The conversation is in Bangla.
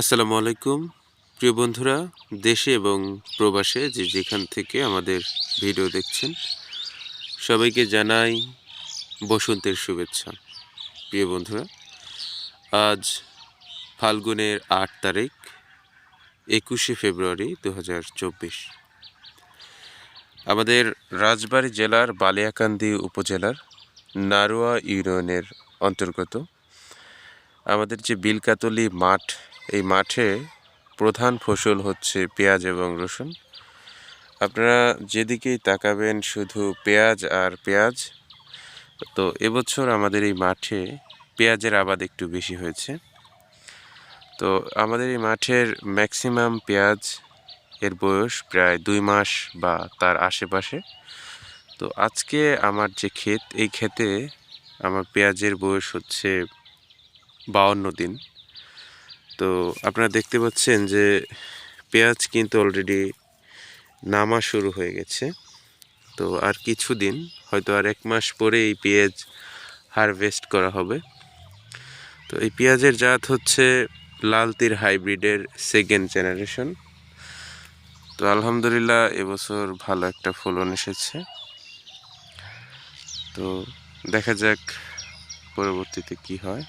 আসসালামু আলাইকুম। প্রিয় বন্ধুরা, দেশে এবং প্রবাসে যে যেখান থেকে আমাদের ভিডিও দেখছেন, সবাইকে জানাই বসন্তের শুভেচ্ছা। প্রিয় বন্ধুরা, আজ ফাল্গুনের আট তারিখ, একুশে ফেব্রুয়ারি দু হাজার চব্বিশ। আমাদের রাজবাড়ী জেলার বালিয়াকান্দি উপজেলার নারোয়া ইউনিয়নের অন্তর্গত আমাদের যে বিলকাতলি মাঠ এই মাঠে প্রধান ফসল হচ্ছে পেঁয়াজ এবং রসুন। আপনারা যেদিকেই তাকাবেন শুধু পেঁয়াজ আর পেঁয়াজ, তো এবছর আমাদের এই মাঠে পেঁয়াজের আবাদ একটু বেশি হয়েছে। তো আমাদের এই মাঠের ম্যাক্সিমাম পেঁয়াজ এর বয়স প্রায় দুই মাস বা তার আশেপাশে। তো আজকে আমার যে ক্ষেত, এই ক্ষেতে আমার পেঁয়াজের বয়স হচ্ছে বাউন্ন দিন। তো আপনারা দেখতে পাচ্ছেন যে পেঁয়াজ কিন্তু অলরেডি নামা শুরু হয়ে গেছে। তো আর কিছুদিন, হয়তো আর এক মাস পরে এই পেঁয়াজ হারভেস্ট করা হবে। তো এই পেঁয়াজের জাত হচ্ছে লালতির হাইব্রিডের সেকেন্ড জেনারেশন তো আলহামদুলিল্লাহ, এবছর ভালো একটা ফলন এসেছে। তো দেখা যাক পরবর্তীতে কি হয়।